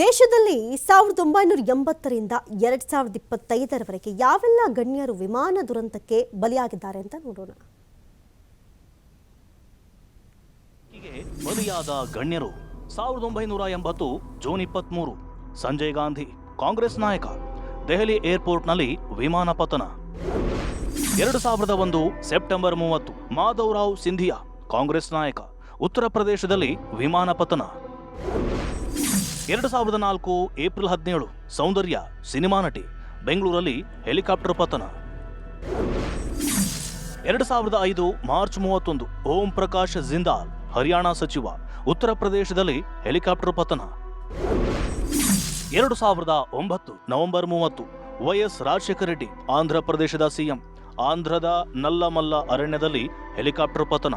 ದೇಶದಲ್ಲಿ ಸಾವಿರದ ಒಂಬೈನೂರ ಎಂಬತ್ತರಿಂದ ಎರಡ್ ಸಾವಿರದ ಇಪ್ಪತ್ತೈದರವರೆಗೆ ಯಾವೆಲ್ಲ ಗಣ್ಯರು ವಿಮಾನ ದುರಂತಕ್ಕೆ ಬಲಿಯಾಗಿದ್ದಾರೆ ಅಂತ ನೋಡೋಣ. ಬಲಿಯಾದ ಗಣ್ಯರು ಸಾವಿರದ ಒಂಬೈನೂರ ಎಂಬತ್ತು, ಜೂನ್ ಇಪ್ಪತ್ಮೂರು, ಸಂಜಯ್ ಗಾಂಧಿ, ಕಾಂಗ್ರೆಸ್ ನಾಯಕ, ದೆಹಲಿ ಏರ್ಪೋರ್ಟ್ನಲ್ಲಿ ವಿಮಾನ ಪತನ. ಎರಡು ಸಾವಿರದ ಒಂದು, ಸೆಪ್ಟೆಂಬರ್ ಮೂವತ್ತು ಮಾಧವರಾವ್ ಸಿಂಧಿಯಾ, ಕಾಂಗ್ರೆಸ್ ನಾಯಕ, ಉತ್ತರ ಪ್ರದೇಶದಲ್ಲಿ ವಿಮಾನ ಪತನ. ಎರಡು ಸಾವಿರದ ನಾಲ್ಕು ಏಪ್ರಿಲ್ ಹದಿನೇಳು, ಸೌಂದರ್ಯ ಸಿನಿಮಾ ನಟಿ, ಬೆಂಗಳೂರಲ್ಲಿ ಹೆಲಿಕಾಪ್ಟರ್ ಪತನ. ಎರಡು ಸಾವಿರದ ಐದು, ಮಾರ್ಚ್ ಮೂವತ್ತೊಂದು, ಓಂ ಪ್ರಕಾಶ್ ಜಿಂದಾಲ್, ಹರಿಯಾಣ ಸಚಿವ, ಉತ್ತರ ಪ್ರದೇಶದಲ್ಲಿ ಹೆಲಿಕಾಪ್ಟರ್ ಪತನ. ಎರಡು ಸಾವಿರದ ಒಂಬತ್ತು, ನವೆಂಬರ್ ಮೂವತ್ತು ವೈಎಸ್ ರಾಜಶೇಖರ ರೆಡ್ಡಿ, ಆಂಧ್ರ ಪ್ರದೇಶದ ಸಿಎಂ, ಆಂಧ್ರದ ನಲ್ಲಮಲ್ಲ ಅರಣ್ಯದಲ್ಲಿ ಹೆಲಿಕಾಪ್ಟರ್ ಪತನ.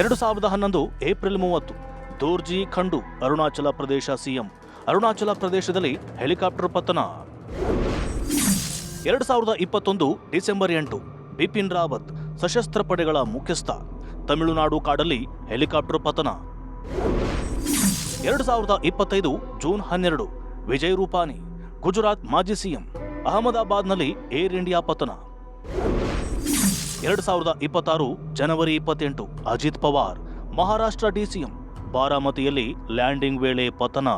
ಎರಡು ಸಾವಿರದ ಹನ್ನೊಂದು, ಏಪ್ರಿಲ್ ಮೂವತ್ತು ದೋರ್ಜಿ ಖಂಡು, ಅರುಣಾಚಲ ಪ್ರದೇಶ ಸಿಎಂ. ಅರುಣಾಚಲ ಪ್ರದೇಶದಲ್ಲಿ ಹೆಲಿಕಾಪ್ಟರ್ ಪತನ. ಎರಡು ಸಾವಿರದ ಇಪ್ಪತ್ತೊಂದು ಡಿಸೆಂಬರ್ ಎಂಟು, ಬಿಪಿನ್ ರಾವತ್, ಸಶಸ್ತ್ರ ಪಡೆಗಳ ಮುಖ್ಯಸ್ಥ. ತಮಿಳುನಾಡು ಕಾಡಲ್ಲಿ ಹೆಲಿಕಾಪ್ಟರ್ ಪತನ. ಎರಡು ಸಾವಿರದ ಇಪ್ಪತ್ತೈದು ಜೂನ್ ಹನ್ನೆರಡು, ವಿಜಯ್ ರೂಪಾನಿ, ಗುಜರಾತ್ ಮಾಜಿ ಸಿಎಂ. ಅಹಮದಾಬಾದ್ನಲ್ಲಿ ಏರ್ ಇಂಡಿಯಾ ಪತನ. ಎರಡು ಸಾವಿರದ ಇಪ್ಪತ್ತಾರು ಜನವರಿ ಇಪ್ಪತ್ತೆಂಟು, ಅಜಿತ್ ಪವಾರ್, ಮಹಾರಾಷ್ಟ್ರ ಡಿಸಿಎಂ ಬಾರಾಮತಿಯಲ್ಲಿ ಲ್ಯಾಂಡಿಂಗ್ ವೇಳೆ ಪತನ.